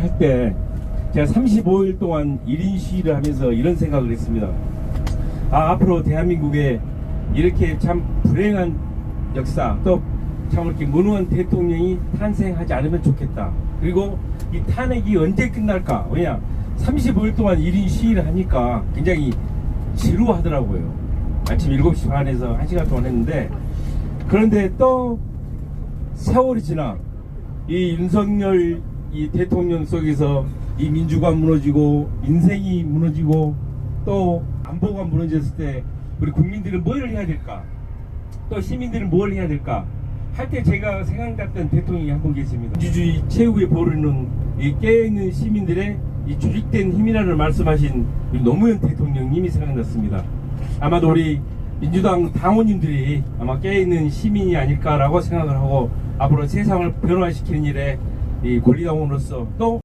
할 때 제가 35일 동안 1인 시위를 하면서 이런 생각을 했습니다. 아, 앞으로 대한민국에 이렇게 참 불행한 역사 또 참 이렇게 무능한 대통령이 탄생하지 않으면 좋겠다. 그리고 이 탄핵이 언제 끝날까? 왜냐? 35일 동안 1인 시위를 하니까 굉장히 지루하더라고요. 아침 7시 반에서 1시간 동안 했는데 그런데 또 세월이 지나 이 윤석열 이 대통령 속에서 이 민주가 무너지고 인생이 무너지고 또 안보가 무너졌을 때 우리 국민들은 뭘 해야 될까? 또 시민들은 뭘 해야 될까? 할 때 제가 생각났던 대통령이 한 분 계십니다. 민주주의 최후의 보루는 이 깨어있는 시민들의 이 조직된 힘이라는 말씀하신 노무현 대통령님이 생각났습니다. 아마도 우리 민주당 당원님들이 아마 깨어있는 시민이 아닐까라고 생각을 하고 앞으로 세상을 변화시키는 일에 이 권리당원으로서 또